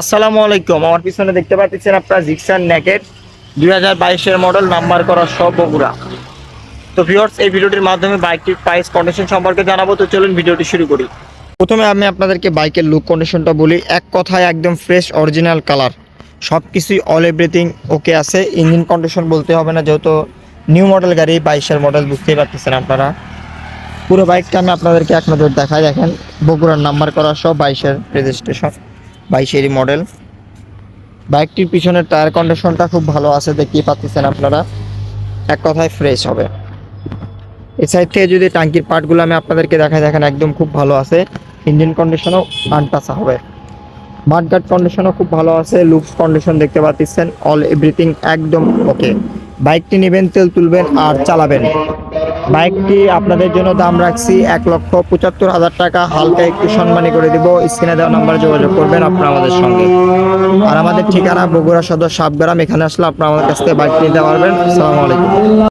আসসালামু আলাইকুম। আমার পিছনে দেখতে পাচ্ছেন আপনারা জিক্সার নেকেট দুই হাজার বাইশের মডেল নাম্বার করা সব বগুড়া। তো ভিউয়ার্স, এই ভিডিওটির মাধ্যমে বাইকটির প্রাইস কন্ডিশন সম্পর্কে জানাব। তো চলুন ভিডিওটি শুরু করি। প্রথমে আমি আপনাদেরকে বাইকের লুক কন্ডিশনটা বলি। এক কথায় একদম ফ্রেশ অরিজিনাল কালার সব কিছুই অল এভরিথিং ওকে আছে। ইঞ্জিন কন্ডিশন বলতে হবে না, যেহেতু নিউ মডেল গাড়ি, বাইশের মডেল বুঝতেই পারতেছেন আপনারা। পুরো বাইকটা আমি আপনাদেরকে এক নজর দেখাই। দেখেন, বগুড়ার নাম্বার করা সব বাইশের রেজিস্ট্রেশন বাইশেরই মডেল বাইকটির পিছনের টায়ার কন্ডিশনটা খুব ভালো আছে, দেখতেই পাচ্ছেন আপনারা। এক কথায় ফ্রেশ হবে। এ সাইড থেকে যদি ট্যাঙ্কির পার্টগুলো আমি আপনাদেরকে দেখাই, দেখেন একদম খুব ভালো আছে। ইঞ্জিন কন্ডিশনও আনটাসা হবে। মাঠগার্ড কন্ডিশনও খুব ভালো আছে লুকস কন্ডিশন দেখতে পাচ্ছেন অল এভরিথিং একদম ওকে বাইকটি নেবেন, তেল তুলবেন আর চালাবেন। বাইকটি আপনাদের জন্য দাম রাখছি এক লক্ষ পঁচাত্তর হাজার টাকা। হালকা একটু সম্মানী করে দিব, স্ক্রিনে দেওয়া নাম্বারে যোগাযোগ করবেন আপনারা আমাদের সঙ্গে। আর আমাদের ঠিকানা বগুড়া সদর সাবগ্রাম এখানে আসলে আপনারা আমাদের কাছ থেকে বাইক নিতে পারবেন। আসসালামু আলাইকুম।